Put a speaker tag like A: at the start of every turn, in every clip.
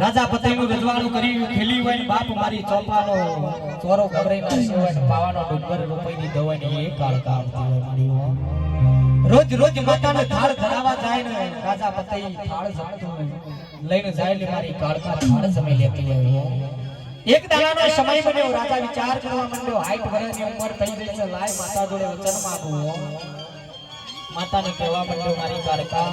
A: રાજા પતિનું રજવાડું કરી ખેલી હોય બાપ મારી ચોપાનો ચોરો ગબરાઈના સેવાય ને પાવાનો ડુંગર રૂપાઈની દવાની એ કાળ કાળ મારી. રોજ રોજ માતાને થાળ ધરાવા જાય ને રાજા પતિ થાળ જમતું લઈને જાય ને મારી કાળકા થાળ સમય લેતી હોય. એક દાડાનો સમય બન્યો રાજા વિચાર કરવા માંડ્યો, હાઈટ વર્ષની ઉંમર થઈ ગઈ છે, લાય માતા જોડે વચન માંગવું માતાને કહેવા માંડ્યો, મારી કાળકા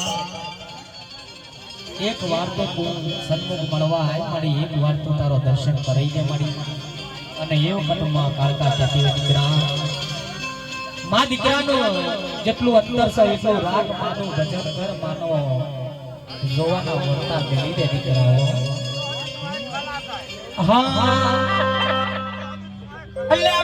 A: એક વાર તો તું સન્મુખ મળવા આય મળી એક વાર તો તારો દર્શન કરી દે મળી અને એ વખતમાં કાળકા કહેતી દીકરા. મા દીકરાનો જેટલું અંતર છે એટલું રાગ માનું ભજન કર માનો. જોવાના વર્તા મેલી દે દીકરાઓ. હા. અલ્લા